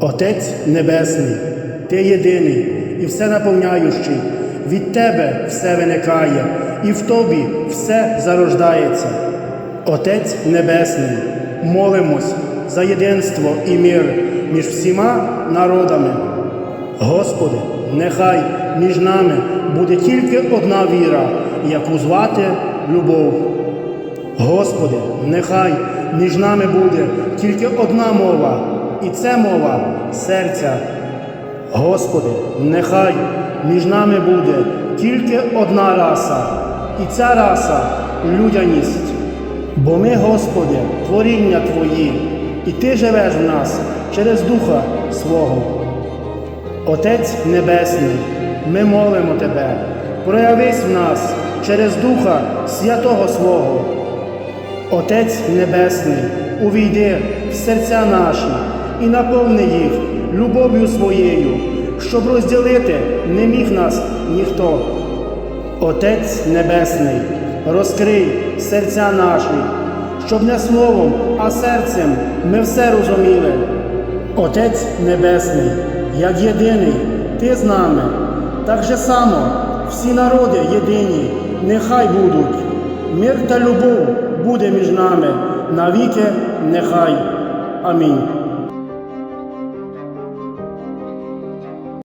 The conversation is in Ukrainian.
Отець Небесний, Ти єдиний і все наповняючий, від Тебе все виникає, і в Тобі все зарождається. Отець Небесний, молимось за єдинство і мир між всіма народами. Господи, нехай між нами буде тільки одна віра, яку звати любов. Господи, нехай між нами буде тільки одна мова, і це мова серця. Господи, нехай між нами буде тільки одна раса, і ця раса людяність. Бо ми, Господи, творіння Твої, і Ти живеш в нас через Духа свого. Отець Небесний, ми молимо Тебе, проявись в нас через Духа Святого Свого. Отець Небесний, увійди в серця наші і наповни їх любов'ю своєю, щоб розділити не міг нас ніхто. Отець Небесний, розкрий серця наші, щоб не словом, а серцем ми все розуміли. Отець Небесний, як єдиний, Ти з нами, так же само всі народи єдині, нехай будуть. Мир та любов буде між нами навіки, нехай. Амінь.